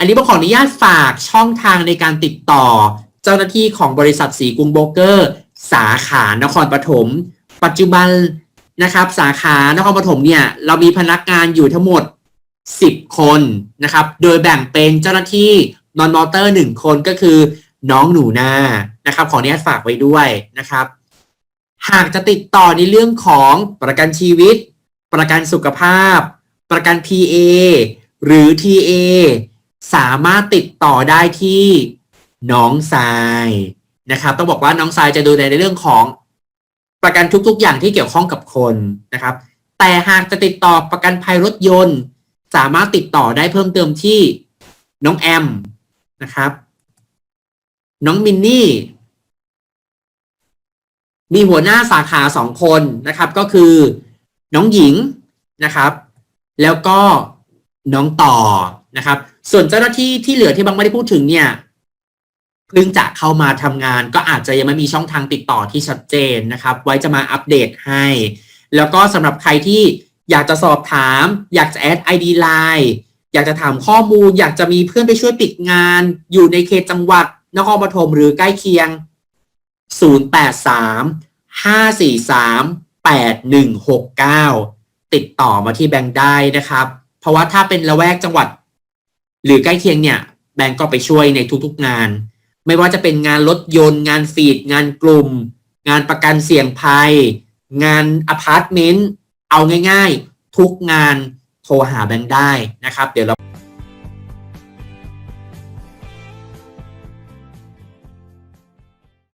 อันี้ผมขออนุญาตฝากช่องทางในการติดต่อ เจ้าหน้าที่ของบริษัทสีกรุงโบรกเกอร์ สาขานครปฐมปัจจุบันนะครับ สาขานครปฐมเนี่ยเรามีพนักงานอยู่ทั้งหมด 10 คนนะครับ โดยแบ่งเป็นเจ้าหน้าที่นอนมอเตอร์หนึ่งคนก็คือน้องหนูนานะครับ ขออนุญาตฝากไว้ด้วยนะครับ หากจะติดต่อในเรื่องของประกันชีวิต ประกันสุขภาพ ประกัน PA หรือ TA สามารถติดต่อได้ที่น้องทรายนะครับ ต้องบอกว่าน้องทรายจะดูแลในเรื่องของประกันทุกๆ อย่างที่เกี่ยวข้องกับคนนะครับ แต่หากจะติดต่อประกันภัยรถยนต์ สามารถติดต่อได้เพิ่มเติมที่น้องแอมนะครับ น้องมินนี่ มีหัวหน้าสาขาสองคนนะครับ ก็คือน้องหญิงนะครับ แล้วก็น้องต่อ นะครับ ส่วนเจ้าหน้าที่ที่เหลือที่บางไม่ได้พูดถึงเนี่ยเพิ่งจะเข้ามาทำงาน ก็อาจจะยังไม่มีช่องทางติดต่อที่ชัดเจนนะครับ ไว้จะมาอัปเดตให้ แล้วก็สำหรับใครที่อยากจะสอบถาม อยากจะแอด ID Line อยากจะถามข้อมูล อยากจะมีเพื่อนไปช่วยปิดงาน อยู่ในเขตจังหวัดนครปฐมหรือใกล้เคียง 083 543 8169 ติดต่อมาที่แบงค์ได้นะครับ เพราะว่าถ้าเป็นละแวกจังหวัด หรือใกล้เคียงเนี่ยแบงก์ก็ไปช่วยในทุกๆงาน ไม่ว่าจะเป็นงานรถยนต์งานฟีด งานกลุ่ม งานประกันเสี่ยงภัย งานอพาร์ตเมนต์เอาง่ายๆ ทุกงานโทรหาแบงก์ได้นะครับ เดี๋ยวเรา